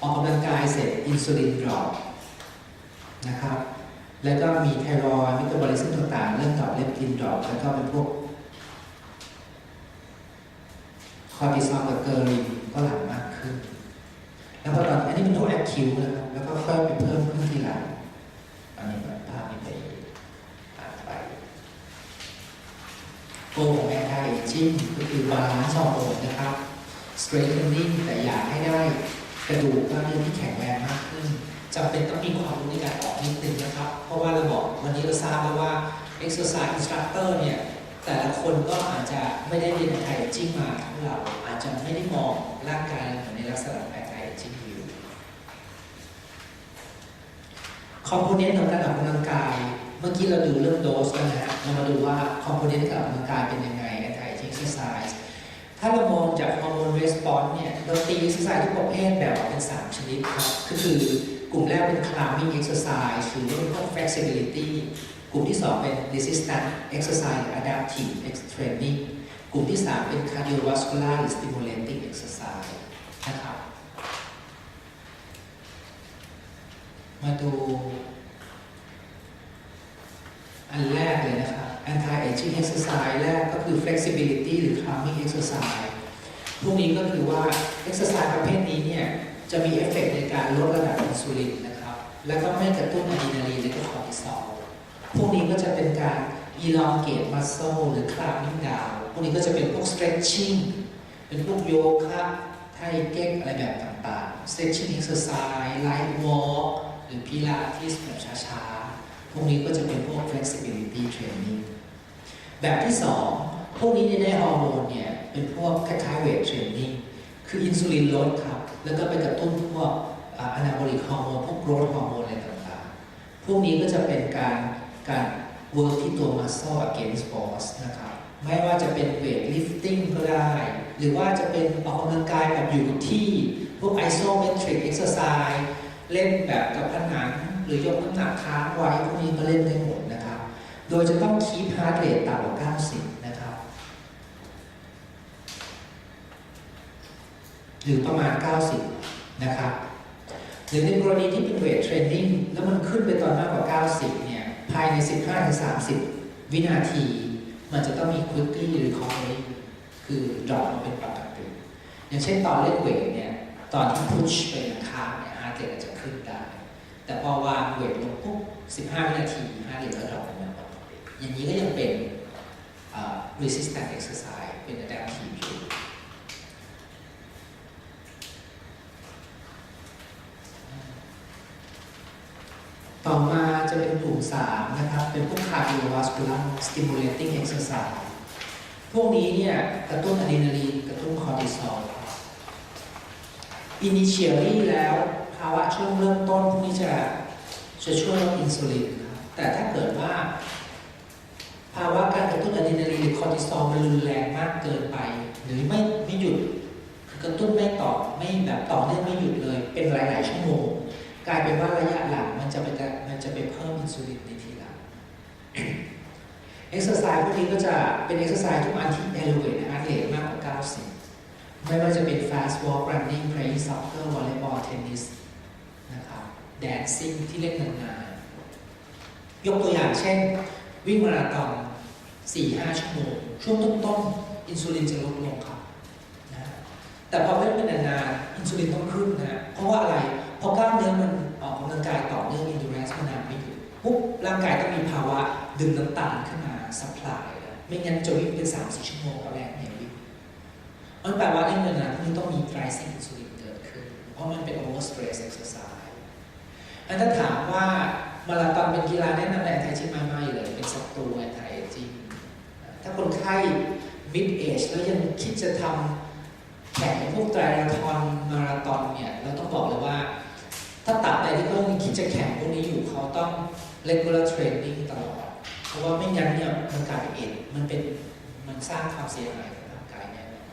ออกกำลังกายเสร็จอินซูลินดรอปนะครับ แล้วก็มีไทรอยด์มิตาบอลิซึมต่างๆ เรื่องกับเลปตินดรอปแล้วก็เป็นพวกคอร์ติซอลกับเกอรินก็หลั่งมากขึ้น แล้วพอตอนอันนี้เป็นพวกแอคคิวนะครับแล้วก็ค่อยไปเพิ่มขึ้นทีหลังอันนี้แบบภาพนี้ไปอ่านไปโกของแอนตี้จิ้งก็คือบาลานซ์ฮอร์โมนนะครับ strengthening แต่อยากให้ได้ กระดูกกล้ามเนื้อที่แข็งแรงมากขึ้นจำเป็นต้องมีความรู้ในการออกนิดนึงนะครับ เพราะว่าเราบอกวันนี้เราทราบแล้วว่า exercise instructor เนี่ยแต่ละคนก็อาจจะไม่ได้เรียนไทยจิ้งมาเท่าเราอาจจะไม่ได้มองร่างกายเหมือนในลักษณะแบบไทยจิ้งอยู่คอมโพเนนต์ของการออกกำลังกาย เมื่อกี้เราดูเรื่องโดสแล้วนะฮะเรามาดูว่าคอมโพเนนต์การออกกำลังกายเป็นยังไง exercise ถ้าเรามองจาก ฮอร์โมนเรสปอนเนี่ยเราตี exercise ทุกประเภทแบ่งออกเป็น 3 ชนิดครับก็คือกลุ่มแรกเป็น climbing exercise หรือว่าเป็นพวก flexibility กลุ่มที่ 2 เป็น resistance exercise หรือ adaptive training กลุ่มที่ 3 เป็น cardiovascular หรือ stimulating exercise นะครับมาดูอันแรกเลยนะครับ anti aging exercise แรกก็คือ flexibility หรือ calming exercise พวกนี้ก็คือว่า exercise ประเภทนี้เนี่ยจะมีเอฟเฟกต์ในการลดระดับอินซูลินนะครับ แล้วก็ไม่กระตุ้นอะดรีนาลีนและก็คอร์ติซอลพวกนี้ก็จะเป็นการ elongate muscle หรือ calming down พวกนี้ก็จะเป็นพวก stretching เป็นพวกโยคะไทเก๊กอะไรแบบต่างๆ stretching exercise light walk หรือพิลาทิสแบบช้าๆ พวกนี้ก็จะเป็นพวก flexibility training แบบที่สองพวกนี้เนี่ยได้ฮอร์โมนเนี่ย เป็นพวกคล้ายๆ weight training คืออินซูลินลดครับ แล้วก็ไปกระตุ้นพวกอนาโบลิกฮอร์โมนพวกโกรทฮอร์โมนอะไรต่างๆ พวกนี้ก็จะเป็นการการเวิร์กที่ตัว muscle against force นะครับ ไม่ว่าจะเป็น weight lifting ก็ได้ หรือว่าจะเป็นออกกำลังกายแบบอยู่กับที่ พวก isometric exercise เล่นแบบกับผนังหรือยกน้ำหนักค้างไว้พวกนี้ก็เล่นได้หมดนะครับ โดยจะต้อง keep heart rate ต่ำกว่า 90 นะครับ หรือประมาณ 90 นะครับหรือในกรณีที่เป็นเวทเทรนนิ่งแล้วมันขึ้นไปตอนมากกว่า 90 เนี่ย ภายใน 15-30 วินาที มันจะต้องมี quickly recovery คือ drop มาเป็นปกติอย่างเช่นตอนเล่นเวทเนี่ย ตอนที่ push ไปข้างเนี่ย heart rate อาจจะขึ้นได้ แต่พอวางเวทลงปุ๊บ 15 วินาที heart rate ก็ drop เป็นปกติอย่างนี้ก็ยังเป็น resistant exercise เป็น adaptive อยู่ ต่อมาจะเป็นกลุ่ม 3นะครับ เป็นพวก cardiovascular stimulating exercise พวกนี้เนี่ยกระตุ้นอะดรีนาลีนกระตุ้นคอร์ติซอล initially แล้วภาวะช่วงเริ่มต้นพวกนี้จะจะช่วยลดอินซูลินแต่ถ้าเกิดว่า ภาวะการกระตุ้นอะดรีนาลีนหรือคอร์ติซอลมันรุนแรงมากเกินไป หรือไม่ไม่หยุดกระตุ้นไม่ต่อไม่แบบต่อเนื่องไม่หยุดเลย เป็นหลาย ๆ ชั่วโมง กลายเป็นว่าระยะหลังมันจะไปมันจะไปเพิ่มอินซูลินในทีหลังเอ็กซ์ไซส์พวกนี้ก็จะเป็นเอ็กซ์ไซส์ทุกอันที่ elevate heart rate มากกว่า 90 ไม่ว่าจะเป็น fast walk running playing soccer volleyball tennis นะครับ dancing ที่เล่นนานๆยกตัวอย่างเช่น วิ่งมาราธอน 4-5 ชั่วโมง ช่วงต้นๆ อินซูลินจะลดลงครับนะแต่พอเล่นไปนานๆอินซูลินต้องขึ้นนะ เพราะว่าอะไร พอกล้ามเนื้อมันออกกำลังกายต่อเนื่อง endurance มานานไม่หยุดปุ๊บร่างกายต้องมีภาวะดึงน้ำตาลขึ้นมา supply ไม่งั้นจะวิ่งเป็น3-4ชั่วโมงตอนแรกไม่วิ่งมันแปลว่าเล่นนานๆพวกนี้ต้องมี rising insulin เกิดขึ้น เพราะมันเป็น over stress exercise อันถ้าถามว่ามาราธอนเป็นกีฬาแนะนำในไทยชิมไม่ไม่เลยเป็นศัตรูไทยจริงถ้าคนไข้ mid age แล้วยังคิดจะทำแข่งพวกไตรมาราธอนมาราธอนเนี่ย เราต้องบอกเลยว่า ถ้าตัดใดที่เขายังคิดจะแข่งพวกนี้อยู่เขาต้อง regular training ตลอด เพราะว่าไม่งั้นเนี่ยมันกลายเป็นเอ็ดมันเป็นมันสร้างความเสียหายกับร่างกายแน่นอน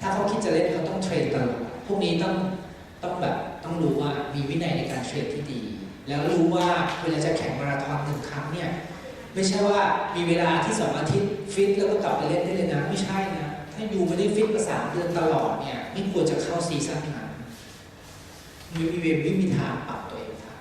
ถ้าเขาคิดจะเล่นเขาต้องเทรนตลอดพวกนี้ต้องต้องแบบต้องรู้ว่ามีวินัยในการเทรนที่ดี แล้วรู้ว่าเวลาจะแข่งมาราธอนหนึ่งครั้งเนี่ยไม่ใช่ว่ามีเวลาที่สองอาทิตย์ฟิตแล้วก็กลับไปเล่นได้เลยนะไม่ใช่นะถ้าอยู่ไม่ได้ฟิตมาสามเดือนตลอดเนี่ยไม่ควรจะเข้าซีซั่นนั้ นมีมีไม่มีทางปรับตัวเองทัน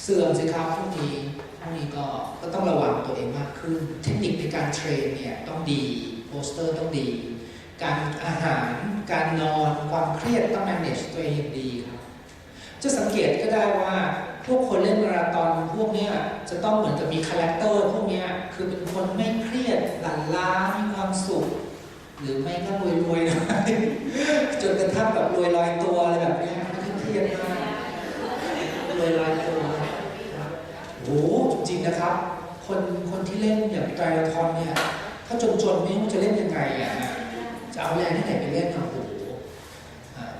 เสื่อมสิครับพวกนี้พวกนี้ก็ก็ต้องระวังตัวเองมากขึ้น เทคนิคในการเทรนเนี่ยต้องดีโปสเตอร์ต้องดี การอาหาร การนอนความเครียดต้อง manage ตัวเองดีครับจะสังเกตก็ได้ว่า พวกคนเล่นมาราธอนพวกเนี้ยจะต้องเหมือนกับมีคาแรคเตอร์พวกเนี้ยคือเป็นคนไม่เครียดหลั่นล้ามีความสุข หรือไม่ก็รวยรวยหน่อยจนกระทั่งแบบรวยลอยตัวอะไรแบบเนี้ยไม่เครียดมากรวยลอยตัวโอ้โหจริงๆนะครับ คนคนที่เล่นอย่างไตรมาราธอนเนี่ยถ้าจนๆไม่รู้จะเล่นยังไงอะจะเอาแรงที่ไหนไปเล่นอะโอ้โห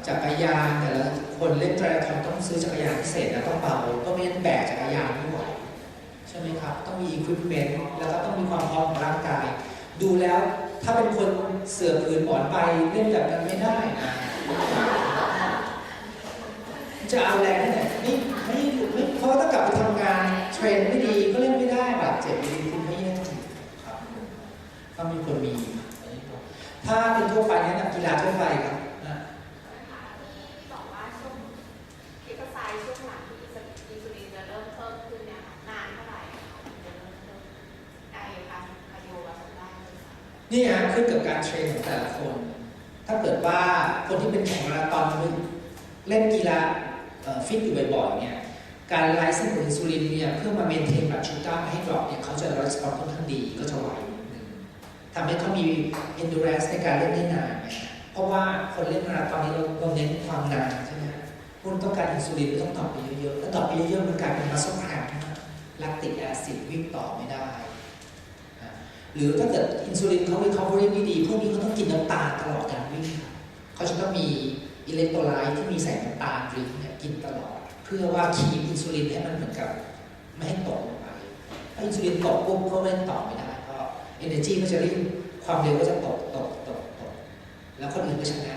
จักรยานแต่ละ คนเล่นไตรอะธอนต้องซื้อจักรยานพิเศษนะต้องเบาก็ไม่งั้นแบกจักรยานไม่ไหวใช่ไหมครับ ต้องมีอุปกรณ์แล้วก็ต้องมีความพร้อมของร่างกาย ดูแล้วถ้าเป็นคนเสือผืนหมอนไปเล่นแบบนั้นไม่ได้นะจะเอาแรงที่ไหนไม่ไม่ไม่เพราะถ้ากลับไปทำงานเทรนไม่ดีก็เล่นไม่ได้บาดเจ็บดีขึ้นไม่แย่ครับต้องมีคนมี ถ้าเป็นทั่วไปเนี่ยนักกีฬาทั่วไปครับนะ บอกว่าช่วงเอกสารช่วงหลังที่อินซูลินจะเริ่มเพิ่มขึ้นเนี่ยนานเท่าไหร่จะเริ่มเพิ่มไกลการคาร์ดิโอวาสคูลาร์เลยค่ะนี่ฮะขึ้นกับการเทรนของแต่ละคน ถ้าเกิดว่าคนที่เป็นแข่งมาราธอนเล่นกีฬาฟิตอยู่บ่อยๆเนี่ยการไลซ์ของอินซูลินเนี่ยเพื่อมาเมนเทนแบบชูการ์ม่ให้ดรอปเนี่ยเขาจะรีสปอนค่อนข้างดีก็จะไหวนิดนึงทำให้เขามี endurance ในการเล่นได้นานเพราะว่าคนเล่นมาราธอนนี้เราเน้นความนาน คุณต้องการอินซูลินก็ต้องตอบไปเยอะๆแล้วตอบไปเยอะๆมันกลายเป็นมัสเซลแครมแลคติกแอซิดวิ่งต่อไม่ได้ หรือถ้าเกิดอินซูลินเขา recovery ไม่ดีพวกนี้เขาต้องกินน้ำตาลตลอดการวิ่งครับเขาจะต้องมีอิเล็กโทรไลต์ที่มีใส่น้ำตาลริงเนี่ยกินตลอด เพื่อว่าคีบอินซูลินให้มันเหมือนกับไม่ให้ตกลงไปถ้าอินซูลินตกปุ๊บก็เล่นต่อไม่ได้ก็ energy ก็จะริ่งความเร็วก็จะตกตกตกตกแล้วคนอื่นก็ชนะ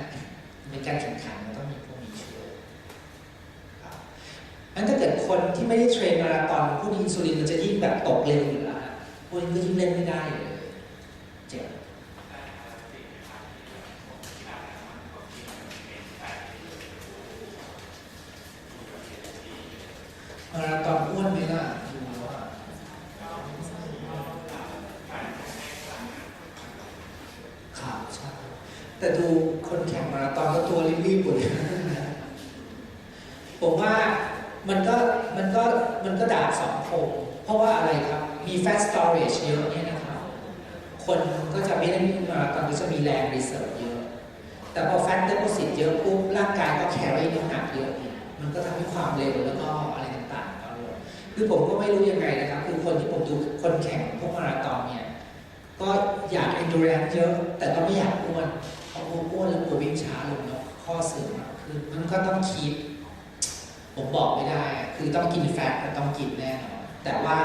เป็นการแข่งขันมันต้องมีพวกนี้ช่วยครับ งั้นถ้าเกิดคนที่ไม่ได้เทรนมาราธอนพวกอินซูลินมันจะยิ่งแบบตกเร็วอยู่แล้วฮะพวกนี้ก็ยิ่งเล่นไม่ได้เลยเจ็บ มาราธอนอ้วนไหมล่ะดูแล้วอะข่าวใช่แต่ดูคนแข่งมาราธอนก็ตัวรีบๆหมดเลยผมว่ามันก็มันก็มันก็ดาบสองคมเพราะว่าอะไรครับ มี fat storage เยอะเนี่ยนะครับ คนก็จะไม่ได้วิ่งมาราธอนก็จะมีแรง reserve เยอะ แต่พอ fat deposit เยอะปุ๊บร่างกายก็ carry น้ำหนักเยอะอีกมันก็ทำให้ความเร็วแล้วก็อะไรต่างๆก็ลด คือผมก็ไม่รู้ยังไงนะครับ คือคนที่ผมดูคนแข่งพวกมาราธอนเนี่ย ก็อยาก endurance เยอะ แต่ก็ไม่อยากอ้วนเพราะอ้วนแล้วกลัววิ่งช้าลงแล้วข้อเสื่อมมากขึ้นมันก็ต้องคิด ผมบอกไม่ได้ คือต้องกินแฟตแต่ต้องกินแน่นอนแต่ว่า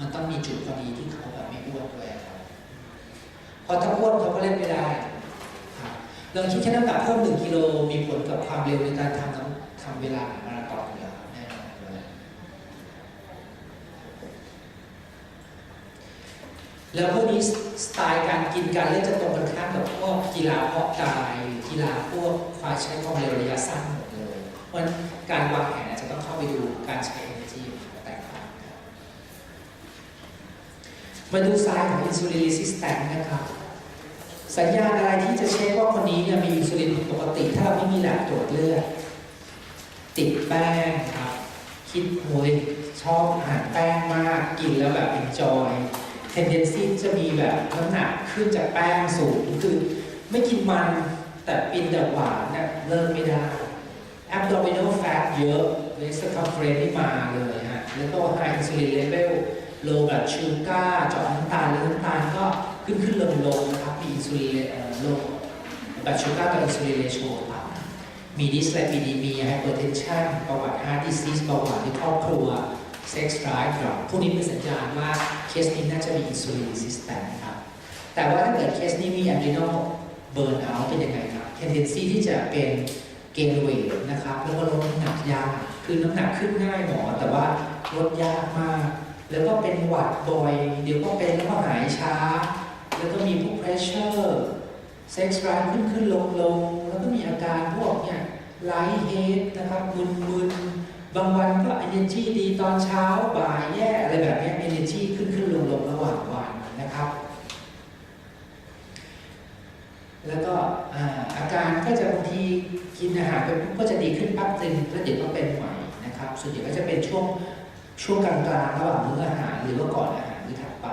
มันต้องมีจุดพอดีที่เขาแบบไม่อ้วนด้วยครับพอถ้าอ้วนเขาก็เล่นไม่ได้ครับลองคิดแค่น้ำหนักเพิ่มหนึ่งกิโลมีผลกับความเร็วในการทำน้ำทำเวลามาราธอนอยู่แล้วแน่นอนเลย แล้วพวกนี้สไตล์การกินการเล่นจะตรงกันข้ามกับพวกกีฬาเพาะกายหรือกีฬาพวกควายใช้ความเร็วระยะสั้นหมดเลยเพราะฉะนั้นการวางแผนจะต้องเข้าไปดูการใช้ energy แตกต่างกันมาดูซ้ายของ insulin resistant นะครับสัญญาณอะไรที่จะเช็คว่าคนนี้เนี่ยมีอินซูลินผิดปกติ ถ้าเราไม่มีแลบตรวจเลือดติดแป้งครับ คิดโวยชอบอาหารแป้งมากกินแล้วแบบ enjoy tendency จ ทนเดนซีจะมีแบบน้ำหนักขึ้นจากแป้งสูงคือไม่กินมันแต่กินแต่หวานเนี่ยเลิกไม่ได้ abdominal fat เยอะ waist circumference นี่มาเลยฮะ แล้วก็ high insulin level low blood sugar จาะน้ำตาลแล้วน้ำตาลก็ขึ้นขึ้นลงลงนะครับมีอินซูลินเอ่อ low blood sugar ต่ออินซูลิน ratio ต่ำมี dyslipidemia hypertension ประวัติ heart disease ประวัติในครอบครัว sex drive ครับพวกนี้เป็นสัญญาณว่าเคสนี้น่าจะมี insulin resistant ครับ แต่ว่าถ้าเกิดเคสนี้มี adrenal burnout เป็นยังไงครับ tendency ที่จะเป็นเกณฑ์เวทนะครับแล้วก็ลดน้ำหนักยากคือน้ำหนักขึ้นง่ายหมอ แต่ว่าลดยากมาก แล้วก็เป็นหวัดบ่อย เดี๋ยวก็เป็นแล้วก็หายช้า แล้วก็มีพวก pressure เซ็กซ์ไรขึ้นขึ้นลงลงแล้วก็มีอาการพวกเนี่ยไลท์เฮดนะครับมึนมึน บางวันก็ energy ดีตอนเช้าบ่ายแย่อะไรแบบนี้ย energy ขึ้นขึ้นลงลงระหว่างวันนะครับ แล้วก็อาการก็จะบางทีกินอาหารไปปุ๊บก็จะดีขึ้นปั๊บนึงแล้วเดี๋ยวก็เป็นใหม่นะครับ ส่วนใหญ่ก็จะเป็นช่วงช่วงกลางๆระหว่างมื้ออาหารหรือว่าก่อนอาหารหรือถัดไป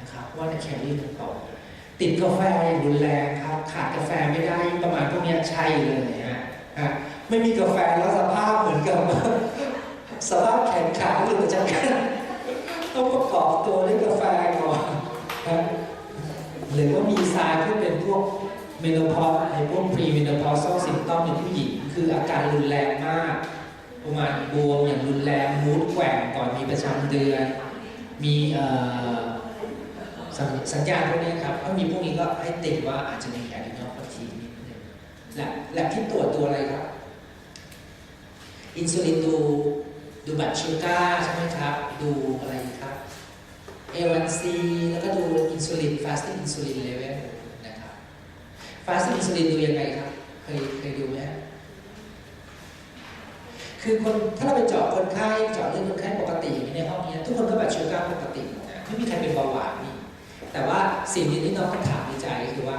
นะครับ ว่าในแคลอรี่มันตกติดกาแฟอย่างรุนแรงครับ ขาดกาแฟไม่ได้ประมาณพวกนี้ใช่เลยฮะไม่มีกาแฟแล้วสภาพเหมือนกับ สภาพแขนขาหลุดจากกันต้องประกอบตัวด้วยกาแฟก่อนฮะหรือว่ามีทรายที่เป็นพวกเมโนพอสไอพวกพรีเมโนพอสซิมต้อมในผู้หญิง คืออาการรุนแรงมาก ประมาณบวมอย่างรุนแรงมูดแกว่งก่อนมีประจำเดือน มีสัญสัญญาณพวกนี้ครับถ้ามีพวกนี้ก็ให้ติดว่าอาจจะมีแอดรีนาลฟาทีนิดนึงและและที่ตรวจตัวอะไรครับ อินซูลินดู ดูบัตรชูการ์ใช่ไหมครับ ดูอะไรครับ A1C แล้วก็ดูอินซูลิน fasting insulin level นะครับ fasting insulin ดูยังไงครับ เคยเคยดูไหมคือคนถ้าเราไปเจาะคนไข้เจาะเลือดคนไข้ปกติในห้องนี้ทุกคนก็บัตรชูการ์ปกติไม่มีใครเป็นเบาหวานนี่แต่ว่าสิ่งที่น้องคำถามในใจคือว่า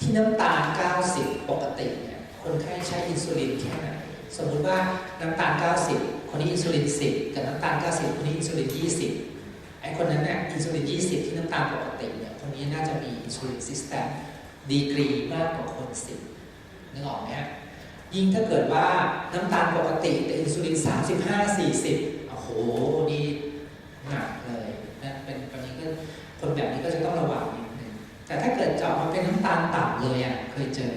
ที่น้ำตาล 90 ปกติเนี่ยคนไข้ใช้อินซูลินแค่ไหนสมมุติว่าน้ำตาล 90 คนนี้อินซูลิน10กับน้ำตาล90คนนี้อินซูลิน20ไอ้คนนั้นเนี่ยอินซูลิน20ที่น้ำตาลปกติเนี่ยคนนี้น่าจะมีอินซูลินซิสแตมดีกรีมากกว่าคน10นึกออกไหมฮะยิ่งถ้าเกิดว่าน้ำตาลปกติแต่อินซูลิน35 40โอ้โหนี่หนักเลยนะเป็นคนนี้ก็คนแบบนี้ก็จะต้องระวังนิดนึงแต่ถ้าเกิดเจาะมาเป็นน้ำตาลต่ำเลยอะเคยเจอ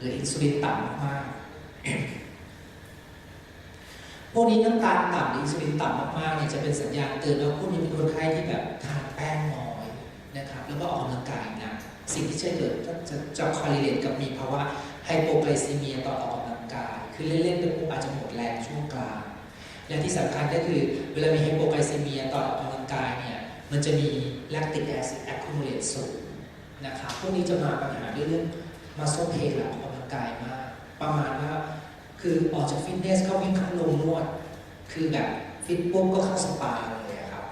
หรืออินซูลินต่ำมากๆ พวกนี้น้ำตาลต่ำหรืออินซูลินต่ำมากๆเนี่ยจะเป็นสัญญาณเตือนว่าพวกนี้เป็นคนไข้ที่แบบทานแป้งน้อยนะครับ แล้วก็ออกกำลังกายหนะสิ่งที่จะเกิดก็จะจะคอลเลตกับมีภาวะไฮโปไกลซีเมียตอนออกกำลังกาย คือเล่นๆไปปุ๊บอาจจะหมดแรงช่วงกลาง และที่สำคัญก็คือเวลามีไฮโปไกลซีเมียตอนออกกำลังกายเนี่ยมันจะมี lactic acid accumulate สูงนะครับพวกนี้จะมาปัญหาเรื่อง muscle pain หลังออกกำลังกายมาก ประมาณว่า คือออกจากฟิตเนสก็วิ่งเข้าลงนวด คือแบบฟิตปุ๊บก็เข้าสปาเลยครับ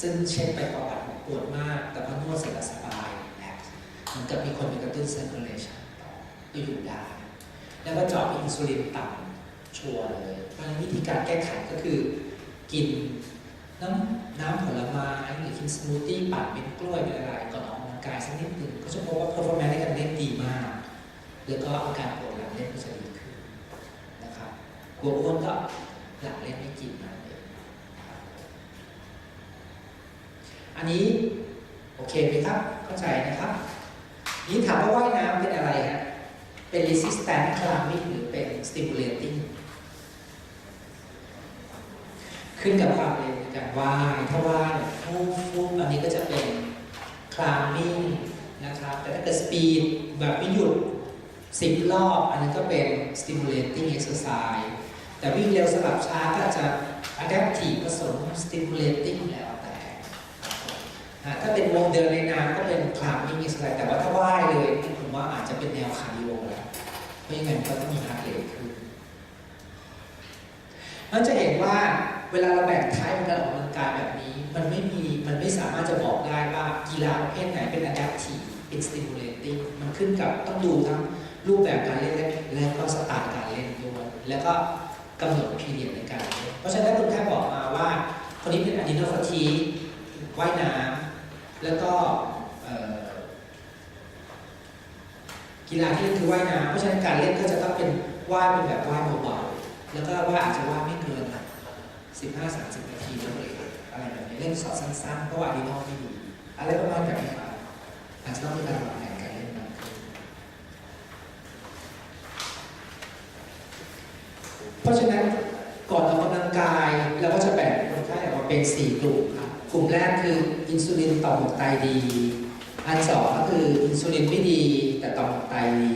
ซึ่งเช็คไปประวัติปวดมาก แต่พอนวดเสร็จแล้วสบายแลกเหมือนกับมีคนไปกระตุ้น circulation ต่อก็อยู่ได้ แล้วก็เจาะอินซูลินต่ำชัวร์เลยเพราะฉะนั้นวิธีการแก้ไขก็คือ กินน้ำน้ำผลไม้หรือกินสมูทตี้ปั่นเป็นกล้วยเป็นอะไรก่อนออกกำลังกายสักนิดหนึ่งก็จะพบว่า performance ในการเล่นดีมาก แล้วก็อาการปวดหลังเล่นก็จะดี กลัวอ้วนก็หลังเล่นไม่กินนั่นเองครับอันนี้โอเคไหมครับ เข้าใจนะครับ นี้ถามว่าว่ายน้ำเป็นอะไรฮะ เป็น resistant climbing หรือเป็น stimulating ขึ้นกับความเร็วในการว่ายถ้าว่ายฟูฟูอันนี้ก็จะเป็น climbing นะครับ แต่ถ้าเกิด speed แบบไม่หยุด10รอบ อันนั้นก็เป็น stimulating exercise แต่วิ่งเร็วสลับช้าก็จะ adaptive ผสม stimulating แล้วแต่ถ้าเป็นวงเดินในน้ำก็เป็น climbing exercise แต่ว่าถ้าว่ายเลยผมว่าอาจจะเป็นแนวคาร์ดิโอแล้วเพราะยังไงมันก็ต้องมี heart rate ขึ้นเราจะเห็นว่าเวลาเราแบ่งไทป์ของการออกกำลังกายแบบนี้ มันไม่มีมันไม่สามารถจะบอกได้ว่ากีฬาประเภทไหนเป็น adaptive เป็น stimulating มันขึ้นกับต้องดูทั้งรูปแบบการเล่นและและก็สไตล์การเล่นด้วยแล้วก็ กำหนด period ในการเล่นเพราะฉะนั้นถ้าคุณแค่บอกมาว่า คนนี้เป็น adrenal fatigue ว่ายน้ำแล้วก็กีฬาที่เล่นคือว่ายน้ำเพราะฉะนั้นการเล่นก็จะต้องเป็นว่ายเป็นแบบว่ายเบาๆแล้วก็ว่าอาจจะว่ายไม่เกิน15 30นาทีแล้วเลยอะไรแบบนี้เล่นสอดสั้นๆเพราะว่าดีนอไม่ดีอะไรประมาณแบบนี้อาจจะต้องมีการวางแผนการล่นมากขึ้น เพราะฉะนั้นก่อนออกกำลังกายเราก็จะแบ่งคนไข้ออกมาเป็น 4 กลุ่มครับกลุ่มแรกคืออินซูลินต่อมหมวกไตดี อันสองก็คืออินซูลินไม่ดีแต่ต่อมหมวกไตดี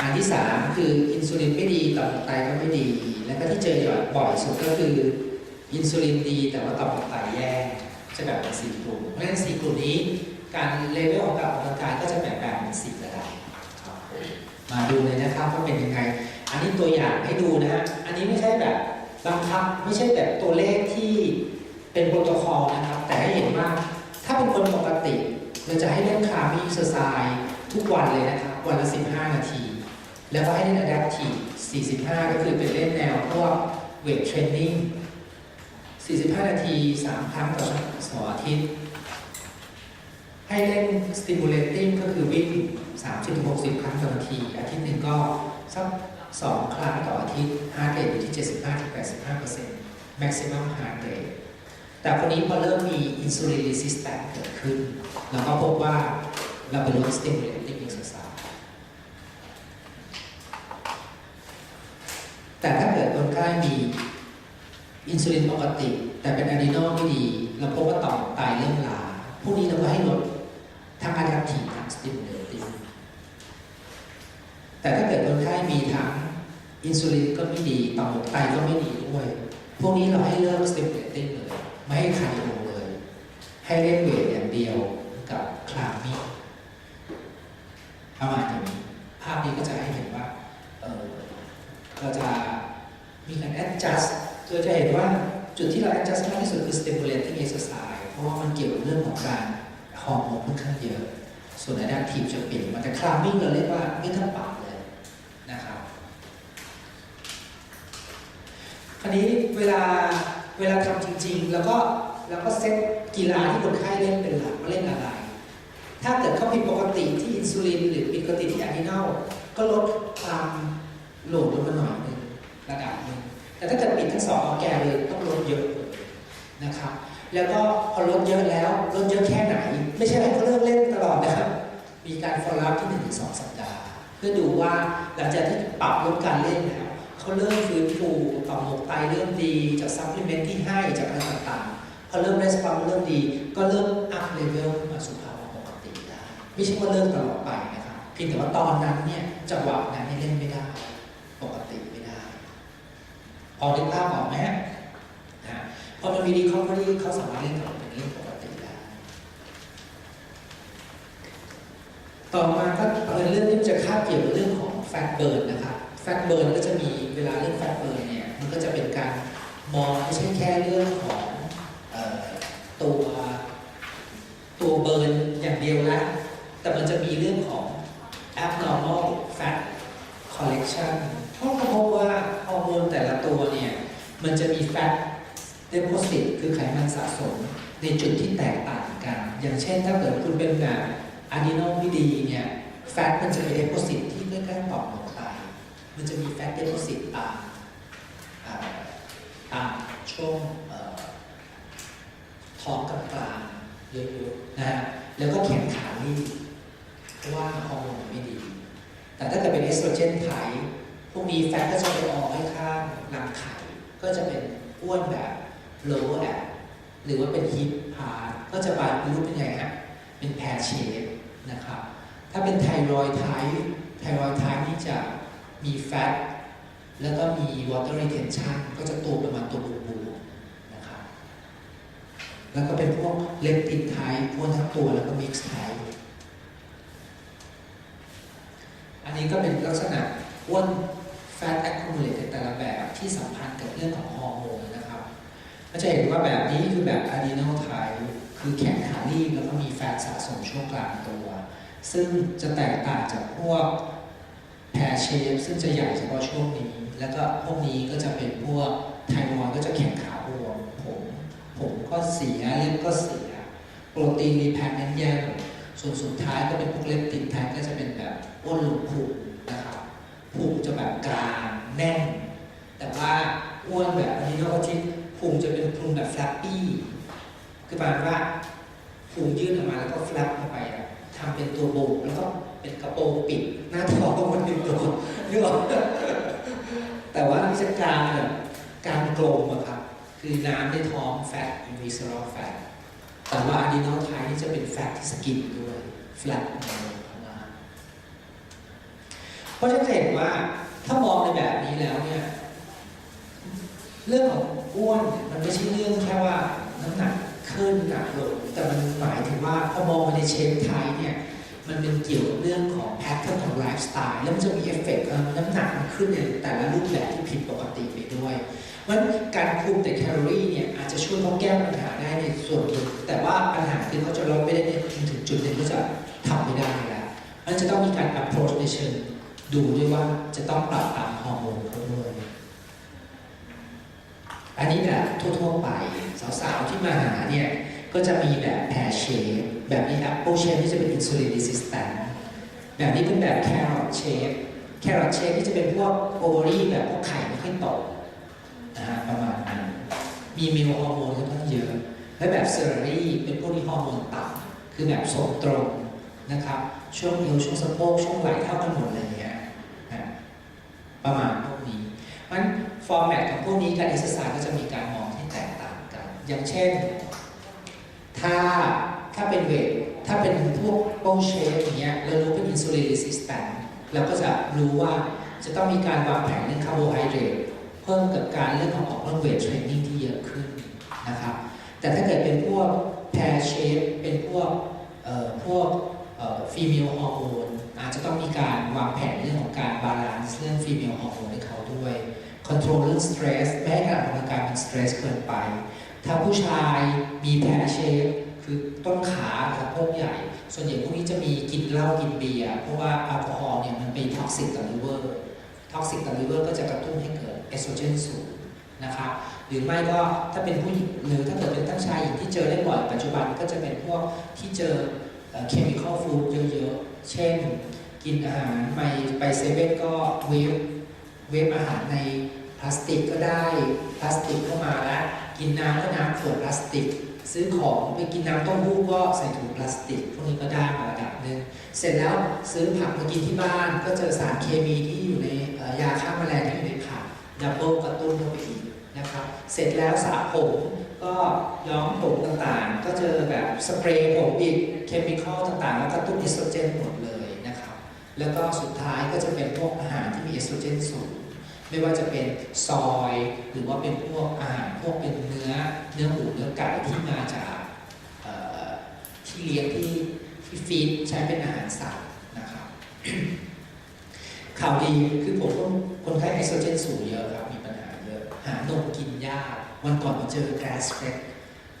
อันที่ 3 คืออินซูลินไม่ดีต่อมหมวกไตก็ไม่ดี แล้วก็ที่เจอบ่อยสุดก็คืออินซูลินดีแต่ว่าต่อมหมวกไตแย่จะแบ่งเป็นสี่กลุ่ม เพราะฉะนั้นสี่กลุ่มนี้ การเลเวลของการออกกำลังกายก็จะแบ่งแบ่งเป็นสี่ระดับมาดูเลยนะครับว่าเป็นยังไง อันนี้ตัวอย่างให้ดูนะฮะ อันนี้ไม่ใช่แบบบังคับไม่ใช่แบบตัวเลขที่เป็นโปรโตคอลนะครับ แต่ให้เห็นว่าถ้าเป็นคนปกติเราจะให้เล่นคาร์มีเซอร์ไซส์ทุกวันเลยนะครับ วันละ 15 นาที แล้วก็ให้เล่นอะแดปที45 ก็คือเป็นเล่นแนวพวกเวทเทรนนิ่ง45 นาที 3 ครั้งต่อสัปอาทิตย์ ให้เล่น stimulating ก็คือวิ่ง 30-60 ครั้งต่อนาที อาทิตย์หนึ่งก็สัก 2ครั้งต่ออาทิตย์ heart rate อยู่ที่ 75-85% maximum heart rate แต่คนนี้พอเริ่มมี insulin resistance เกิดขึ้นแล้วก็พบว่าเราไปลด stimulating exercise แต่ถ้าเกิดคนไข้มีอินซูลินปกติ แต่เป็นอะดรีนอลไม่ดี เราพบว่าต่อมไตเริ่มลาพวกนี้เราก็ให้ลดทั้งอะดัปทีฟทั้งสเติมูลเลติง แต่ถ้าเกิดคนไข้มีทั้งอินซูลินก็ไม่ดีต่อมไตก็ไม่ดีด้วย พวกนี้เราให้เลิกสเติมเลติงเลย ไม่ให้คาร์ดิโอเลย ให้เล่นเวทอย่างเดียวกับคลามิประมาณอย่างนี้ภาพนี้ก็จะให้เห็นว่าเออเราจะมีการ adjust โดยจะเห็นว่าจุดที่เรา adjust มากที่สุดคือ stimulating exercise เพราะว่ามันเกี่ยวกับเรื่องของการฮอร์โมนค่อนข้างเยอะ ส่วน adaptive จะเปลี่ยนมันแต่ climbing เราเรียกว่าไม่ต้องปรับเลยนะครับ ค ราวนี้เวลาเวลาทำจริง ๆ แล้วก็แล้วก็เซตกีฬาที่คนไข้เล่นเป็นหลักว่าเล่นอะไร ถ้าเกิดเขาผิดปกติที่อินซูลินหรือผิดปกติที่อะดรีนัลก็ลดความโหลดลงมาหน่อยหนึงระดับหนึ่งแต่ถ้าเกิดปิดทั้งสองออร์แกเลยต้องลดเยอะนะครับ แล้วก็พอลดเยอะแล้วลดเยอะแค่ไหน ไม่ใช่ให้เขาเลิกเล่นตลอดนะครับ มีการ follow up ที่1-2สัปดาห์ เพื่อดูว่าหลังจากที่ปรับลดการเล่นแล้ว เขาเริ่มฟื้นฟูต่อมหมวกไตเริ่มดีจากซัพพลีเมนต์ที่ให้จากอะไรต่างๆพอเริ่มได้สปอนเริ่มดี ก็เริ่มอัพเลเวลมาสู่ภาวะปกติได้ไม่ใช่ว่าเลิกตลอดไปนะครับเพียงแต่ว่าตอนนั้นเนี่ยจังหวะนั้นเนี่ยเล่นไม่ได้ ปกติไม่ได้ พอได้ภาพออกไหมฮะนะพอมันมีดีคอ v รี่เขาสามารถเล่นกับเป็นเรื่องปกติได้ต่อมาก็เป็นเรื่องที่จะคาบเกี่ยวกับเรื่องของแฟตเบิร์นนะครับ แฟตเบิร์นก็จะมีเวลาเรื่องแฟตเบิร์นเนี่ยมันก็จะเป็นการมองไม่ใช่แค่เรื่องของออตัวตัวเบิร์นอย่างเดียวละแต่มันจะมีเรื่องของ abnormal fat collection เพราะเขาพบว่าฮอร์โมนแต่ละตัวเนี่ยมันจะมี fat deposit คือไขมันสะสมในจุดที่แตกต่างกัน อย่างเช่นถ้าเกิดคุณเป็นแบบอะดรีนไม่ดีเนี่ยแฟตมันจะไปเดโพซิตที่ใกล้ๆปอดหมวก มันจะมีแฟตเดโพซิตตามตามช่วงท้องกับกลางเยอะๆนะฮะแล้วก็แขนขาลีบเพราะว่าฮอร์โมนไม่ดี แต่ถ้าเกิดเป็นเอสโตรเจนไทพวกนี้แฟตก็จะไปออกให้ข้างรังไข่ก็จะเป็นอ้วนแบบ lower ab หรือว่าเป็น hip part ก็จะบานเป็นรูปเป็นไงฮะเป็นแพรเชฟนะครับ ถ้าเป็นไทรอยไทไทรอยไทนี่จะ มีแฟตแล้วก็มี water retention ก็จะตัวประมาณตัวบูๆนะครับ แล้วก็เป็นพวกเลปติดไทป์พวกทั้งตัวแล้วก็มิกซ์ไทป์อันนี้ก็เป็นลักษณะอ้วน fat accumulated แต่ละแบบที่สัมพันธ์กับเรื่องของฮอร์โมนนะครับ ก็จะเห็นว่าแบบนี้คือแบบ adrenal type คือแขนขาลีบแล้วก็มีแฟตสะสมช่วงกลางตัว ซึ่งจะแตกต่างจากพวก แพรเชฟซึ่งจะใหญ่เฉพาะช่วงนี้ แล้วก็พวกนี้ก็จะเป็นพวกไทรอยก็จะแขนขาบวมผมผมก็เสียเล็บก็เสีย โปรตีนรีแพคเน้นแย่งส่วนสุดท้ายก็เป็นพวกเล็บติดไทยก็จะเป็นแบบอ้วนหลงพุงนะครับพุงจะแบบกลางแน่น แต่ว่าอ้วนแบบนี้เราก็ที่พุงจะเป็นพุงแบบแฟลปปี้คือประมาณว่าพุงยื่นออกมาแล้วก็แฟลปเข้าไปทำเป็นตัวโบกแล้วก็ เป็นกระโปรงปิดหน้าท้องมันเป็นตัวนึกออกแต่ว่านี่จะกลางแบบกลางกลมอะครับคือน้ำในท้องแฟตอินวิสรอลแฟตแต่ว่าอะดรีนไทนี่จะเป็นแฟตที่สกินด้วยแฟลตในข้างล่างเพราะฉะนั้นจะเห็นว่าถ้ามองในแบบนี้แล้วเนี่ยเรื่องของอ้วนมันไม่ใช่เรื่องแค่ว่าน้ำหนักขึ้นหนักลงแต่มันหมายถึงว่าพอมองมาในเชฟไทยเนี่ย มันเป็นเกี่ยวกับเรื่องของแพทเทิร์นของไลฟ์สไตล์แล้วมันจะมีเอฟเฟกต์น้ำหนักมันขึ้นในแต่ละรูปแบบที่ผิดปกติไปด้วยเพราะการคุมแต่แคลอรี่เนี่ยอาจจะช่วยเขาแก้ปัญหาได้ในส่วนหนึ่งแต่ว่าปัญหาคือเขาจะลดไม่ได้ถึงจุดหนึ่งเขาจะทำไม่ได้แล้วมันจะต้องมีการ approach ในเชิงดูด้วยว่าจะต้องปรับตามฮอร์โมนเขาด้วยอันนี้แบบทั่วๆไป สาวๆที่มาหาเนี่ยก็จะมีแบบแพรเชฟ แบบนี้ apple shape ที่จะเป็น insulin resistant แบบนี้เป็นแบบ carrot shape carrot shape ที่จะเป็นพวกโอเวอรี่แบบพวกไข่ไม่ค่อยโตนะฮะประมาณนั้นมีมิลฮอร์โมนค่อนข้างเยอะ และแบบเซอร์รี่เป็นพวกที่ฮอร์โมนต่ำคือแบบส่งตรงนะครับช่วงเอวช่วงสะโพกช่วงไหล่เท่ากันหมดเลยเนี่ยนะประมาณพวกนี้เพราะฉะนั้นฟอร์แมตของพวกนี้การเอ็กซ์ไซส์ก็จะมีการมองที่แตกต่างกัน อย่างเช่น ถ้า ถ้าเป็นเวทถ้าเป็นพวกโปเชฟอย่างเงี้ยเรารู้เป็นอินซูลินรีสิสแตนเราก็จะรู้ว่าจะต้องมีการวางแผนเรื่องคาร์โบไฮเดรตเพิ่มกับการเรื่องของออกเรื่องเวทเทรนนิ่งที่เยอะขึ้นนะครับแต่ถ้าเกิดเป็นพวกแพรเชฟเป็นพวกเอ่อพวกฟีเมลฮอร์โมนอาจจะต้องมีการวางแผนเรื่องของการบาลานซ์เรื่องฟีเมลฮอร์โมนให้เขาด้วยคอนโทรลเรื่องสเตรสไม่ให้การออกกำลังกายมันสเตรสเกินไป ถ้าผู้ชายมีแพรเชฟ คือต้นขาสะโพกใหญ่ ส่วนใหญ่พวกนี้จะมีกินเหล้ากินเบียร์เพราะว่าแอลกอฮอล์เนี่ยมันเป็นท็อกซิกต่อลิเวอร์ท็อกซิกต่อลิเวอร์ก็จะกระตุ้นให้เกิดเอสโตรเจนสูงนะครับหรือไม่ก็ถ้าเป็นผู้หญิงหรือถ้าเกิดเป็นทั้งชายหญิงที่เจอได้บ่อยปัจจุบันก็จะเป็นพวกที่เจอเคมีคอลฟู้ดเยอะๆ เช่น กินอาหารไปไปเซเว่นก็เวฟเวฟอาหารในพลาสติกก็ได้พลาสติกเข้ามาแล้ว กินน้ำก็น้ำขวดพลาสติก ซื้อของไปกินน้ำเต้าหู้ก็ใส่ถุงพลาสติกพวกนี้ก็ได้มาระดับหนึ่งเสร็จแล้วซื้อผักมากินที่บ้านก็เจอสารเคมีที่อยู่ในยาฆ่าแมลงที่อยู่ในผักดับเบิลกระตุ้นเข้าไปอีกนะครับเสร็จแล้วสระผมก็ย้อมผมต่างๆ ก็เจอแบบสเปรย์ผมอีกเคมีคอลต่างๆ แล้วกระตุ้นเอสโตรเจนหมดเลยนะครับแล้วก็สุดท้ายก็จะเป็นพวกอาหารที่มีเอสโตรเจนสูง ไม่ว่าจะเป็นซอยหรือว่าเป็นพวกอาหารพวกเป็นเนื้อเนื้อหมูเนื้อไก่ที่มาจากที่เลี้ยงที่ที่ฟีดใช้เป็นอาหารสัตว์นะครับข่าวดีคือผมก็คนไข้ไอโซเจนสูงเยอะครับมีปัญหาเยอะหานมกินยากวันก่อนมาเจอ grass fed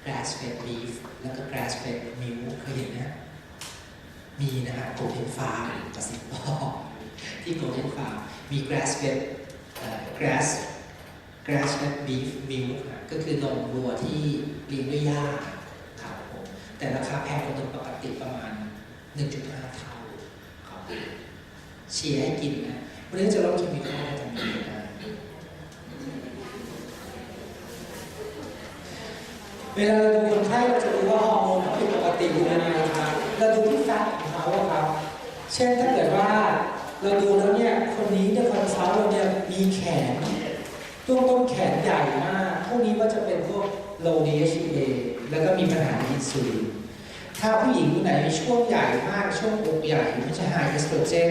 grass fed beef แล้วก็ grass fed milk เคยเห็นนะมีนะฮะโกลเด้นฟาร์มกระสิบบอกที่โกลเด้นฟาร์มมี grass fed เอ่อ grass grass fed beef milk ก็คือนมวัวที่เลี้ยงด้วยหญ้าครับผมแต่ราคาแพงกว่านมปกติประมาณ 1.5 เท่าครับเชียร์ให้กินนะวันนี้จะลดเคมีคอลได้ทำยังไงได้เวลาเราดูคนไข้เราจะดูว่าฮอร์โมนผิดปกติอยู่ยังไงครับเราดูที่แฟตของเขาครับ เช่นถ้าเกิดว่าเราดูแล้วเนี่ยคนนี้เนี่ยคอนซัลท์เราเนี่ย มีแขนต้นต้นแขนใหญ่มาก พวกนี้ก็จะเป็นพวก low DHEA แล้วก็มีปัญหาอินซูลินถ้าผู้หญิงคนไหนมีช่วงใหญ่มากช่วงอกใหญ่มันจะ high estrogen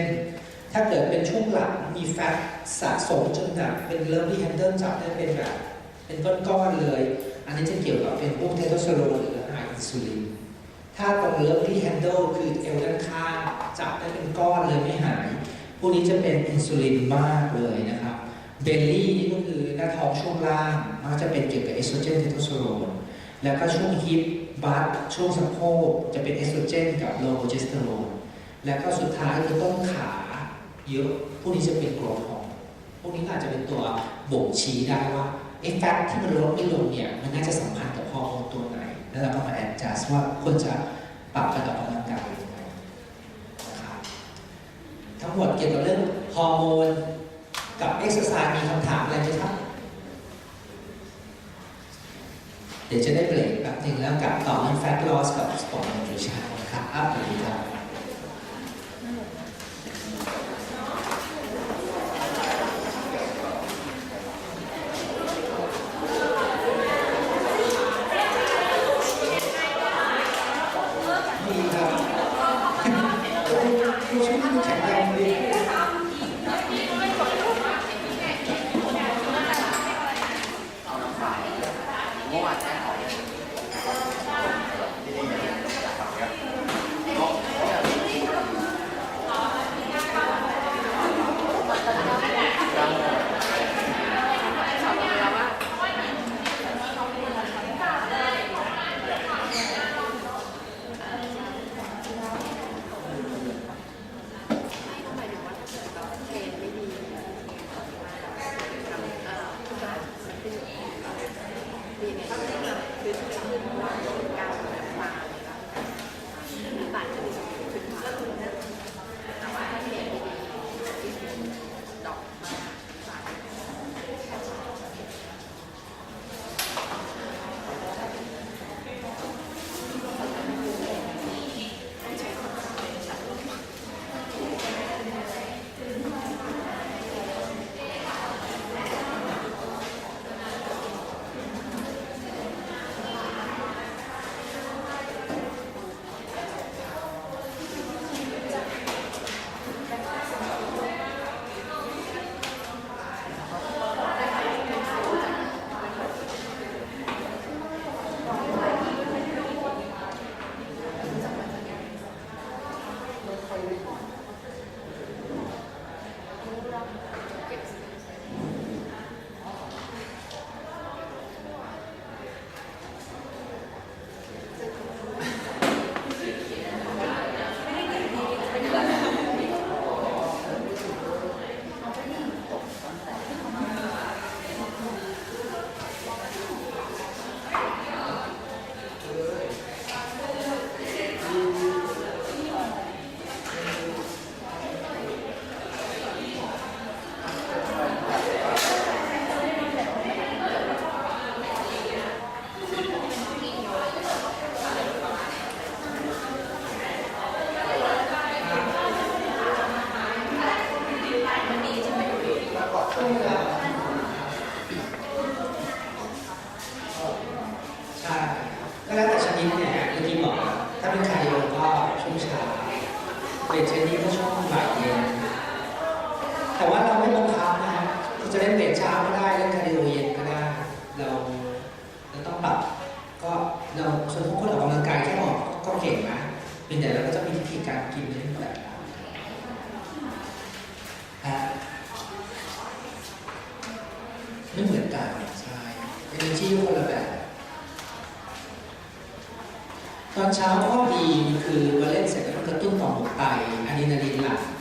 ถ้าเกิดเป็นช่วงหลังมีแฟตสะสมจนแบบเป็นเลิฟที่แฮนเดิลจับได้เป็นแบบเป็นก้อนๆเลย อันนี้จะเกี่ยวกับเป็นพวกเทสโทสเตอโรนหรือ high insulin ถ้าตรงเลิฟที่แฮนเดิลคือเอวด้านข้างจับได้เป็นก้อนเลยไม่หาย พวกนี้จะเป็นอินซูลินมากเลยนะครับ เบลลี่นี่ก็คือหน้าท้องช่วงล่างมักจะเป็นเกี่ยวกับเอสโตรเจนเทสโทสเตอโรนแล้วก็ช่วงฮิปบัตช่วงสะโพกจะเป็นเอสโตรเจนกับโลโปรเจสเตอโรนแล้วก็สุดท้ายคือต้นขาเยอะพวกนี้จะเป็นโกรทฮอร์โมนพวกนี้อาจจะเป็นตัวบ่งชี้ได้ว่าไอ้แฟตที่มันลดไม่ลงเนี่ยมันน่าจะสัมพันธ์กับฮอร์โมนตัวไหน แล้วเราก็มาแอดจัสว่าควรจะปรับการออกกำลังกายยังไงนะครับทั้งหมดเกี่ยวกับเรื่องฮอร์โมน กับเอ็กซ์ไซส์มีคำถามอะไรไหมครับ เดี๋ยวจะได้เบรกแป๊บหนึ่งแล้วกับต่อเรื่องแฟตลอสกับ sport nutrition นะครับอัพเลยครับ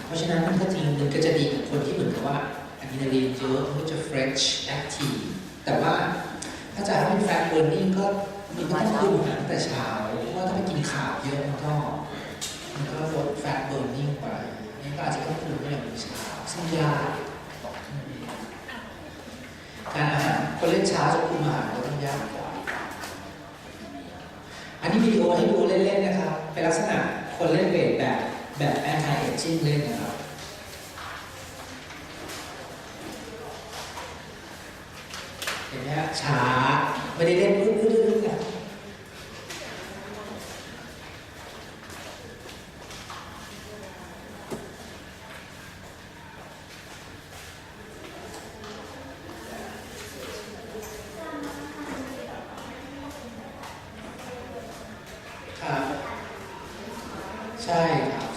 เพราะฉะนั้นมันก็จริงมันก็จะดีกับคนที่เหมือนกับว่าอะดรีนาลีนเยอะมันจะ fresh active แต่ว่าถ้าจะให้เป็น fat burning ก็มันก็ต้องคุมอาหารตั้งแต่เช้าเพราะว่าถ้าไปกินข้าวเยอะมันก็มันก็ลด fat burning ไปนี่ก็อาจจะต้องคุมไม่อย่างเช้าซึ่งยากการอาหารคนเล่นเช้าจะคุมอาหารก็ต้องยากกว่าอันนี้วิดีโอให้ดูเล่นๆนะครับเป็นลักษณะคนเล่นเวทแบบ แบบ anti aging เล่นนะครับ เห็นไหมฮะช้า ไม่ได้เล่นอึ้งๆๆๆนะครับใช่ครับ